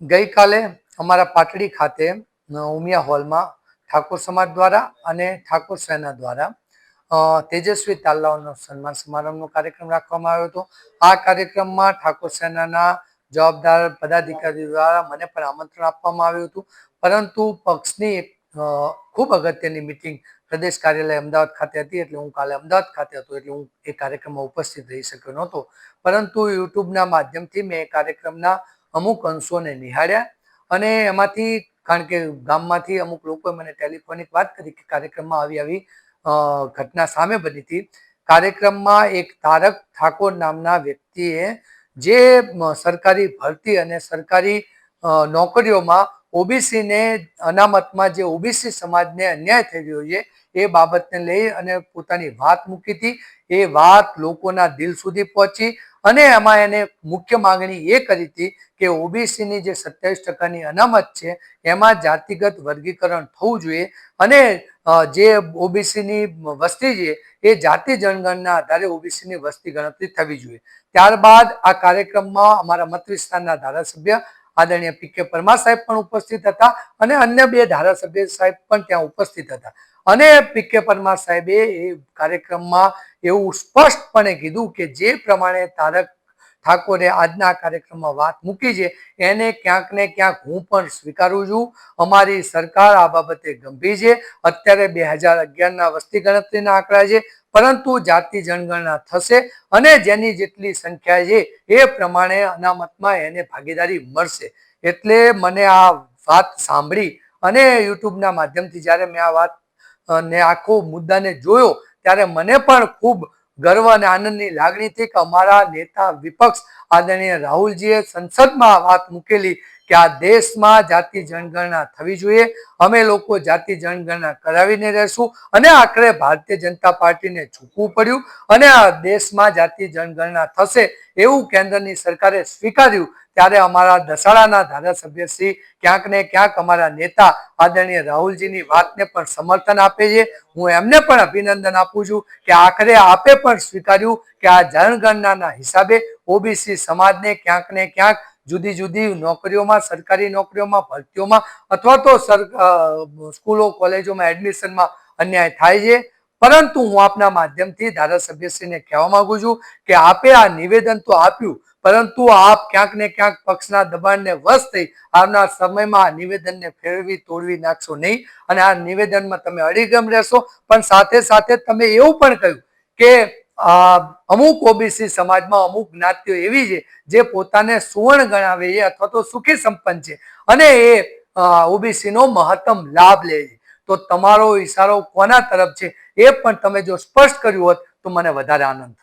ગઈકાલે અમારા પાટડી ખાતે ઉમિયા હોલમાં ઠાકોર સમાજ દ્વારા અને ઠાકોર સેના દ્વારા તેજસ્વી તાલાઓનો સન્માન સમારંભનો કાર્યક્રમ રાખવામાં આવ્યો હતો. આ કાર્યક્રમમાં ઠાકોર સેનાના જવાબદાર પદાધિકારી દ્વારા મને પણ આમંત્રણ આપવામાં આવ્યું હતું. પરંતુ પક્ષની ખૂબ અગત્યની મિટિંગ પ્રદેશ કાર્યાલય અમદાવાદ ખાતે હતી એટલે હું કાલે અમદાવાદ ખાતે હતો એટલે હું એ કાર્યક્રમમાં ઉપસ્થિત રહી શક્યો નહોતો. પરંતુ યુટ્યુબના માધ્યમથી મેં એ કાર્યક્રમના અમુક અંશોને નિહાળ્યા અને એમાંથી કારણ કે ગામમાંથી અમુક લોકોએ મને ટેલિફોનિક વાત કરી કે કાર્યક્રમમાં આવી આવી ઘટના સામે બની હતી. કાર્યક્રમમાં એક તારક ઠાકોર નામના વ્યક્તિએ જે સરકારી ભરતી અને સરકારી નોકરીઓમાં ઓબીસીને અનામતમાં જે ઓબીસી સમાજને અન્યાય થઈ રહ્યો છે, એ બાબતને લઈ અને પોતાની વાત મૂકી હતી. એ વાત લોકોના દિલ સુધી પહોંચી અને એમાં એને મુખ્ય માંગણી એ કરી હતી કે ઓબીસીની જે સત્યાવીસ ટકાની અનામત છે, એમાં જાતિગત વર્ગીકરણ થવું જોઈએ અને જે ઓબીસીની વસ્તી છે, એ જાતિ જનગણના આધારે ઓબીસીની વસ્તી ગણતરી થવી જોઈએ. ત્યારબાદ આ કાર્યક્રમમાં અમારા મત વિસ્તારના ધારાસભ્ય આદરણીય પી કે પરમાર સાહેબ પણ ઉપસ્થિત હતા અને અન્ય બે ધારાસભ્ય સાહેબ પણ ત્યાં ઉપસ્થિત હતા. અને પી કે પરમાર સાહેબે એ કાર્યક્રમમાં એવું સ્પષ્ટપણે કીધું કે જે પ્રમાણે તારક ઠાકોરે આજના કાર્યક્રમમાં વાત મૂકી છે, એને ક્યાંક ને ક્યાંક હું પણ સ્વીકારું છું. અમારી સરકાર આ બાબતે ગંભીર છે. અત્યારે બે હજાર અગિયારના વસ્તી ગણતરીના આંકડા છે. પરંતુ જાતિ જનગણના થશે અને જેની જેટલી સંખ્યા છે, એ પ્રમાણે અનામતમાં એને ભાગીદારી મળશે. એટલે મને આ વાત સાંભળી અને યુટ્યુબના માધ્યમથી જ્યારે મેં આ વાત ને આખો મુદ્દાને જોયો, ત્યારે મને પણ ખૂબ ગર્વ અને આનંદની લાગણી થઈ કે અમારા નેતા વિપક્ષ આદરણીય રાહુલજીએ સંસદમાં વાત મૂકેલી. કે આ દેશમાં જાતિ જનગણના થવી જોઈએ. અમે લોકો જાતિ જનગણના કરાવીને રહેશું અને આખરે ભારતીય જનતા પાર્ટીને ઝૂકવું પડ્યું અને આ દેશમાં જાતિ જનગણના થશે એવું કેન્દ્રની સરકારે સ્વીકાર્યું. ત્યારે અમારા દસાડાના ધારાસભ્ય શ્રી ક્યાંક ને ક્યાંક અમારા નેતા આદરણીય રાહુલજીની વાતને પણ સમર્થન આપે છે. હું એમને પણ અભિનંદન આપું છું કે આખરે આપે પણ સ્વીકાર્યું કે આ જનગણનાના હિસાબે ઓબીસી સમાજને ક્યાંક ને ક્યાંક જુદી જુદી નોકરીઓમાં, સરકારી નોકરીઓમાં, ભરતીઓમાં અથવા તો સ્કૂલો, કોલેજોમાં એડમિશનમાં અન્યાય થાય છે. પરંતુ હું આપના માધ્યમથી ધારાસભ્યશ્રીને કહેવા માંગુ છું કે આપે આ નિવેદન તો આપ્યું, પરંતુ આપ ક્યાંક ને ક્યાંક પક્ષના દબાણને વશ થઈ આવનાર સમયમાં આ નિવેદનને ફેરવી તોડવી નાખશો નહીં. અને આ નિવેદનમાં તમે અડીગમ રહેશો, પણ સાથે સાથે તમે એવું પણ કહ્યું કે અમુક ઓબીસી સમાજમાં અમુક જ્ઞાતિઓ એવી છે જે પોતાને સુવર્ણ ગણાવે છે અથવા તો સુખી સંપન્ન છે અને એ ઓબીસી નો મહત્તમ લાભ લે છે. તો તમારો ઈશારો કોના તરફ છે એ પણ તમે જો સ્પષ્ટ કર્યું હોત તો મને વધારે આનંદ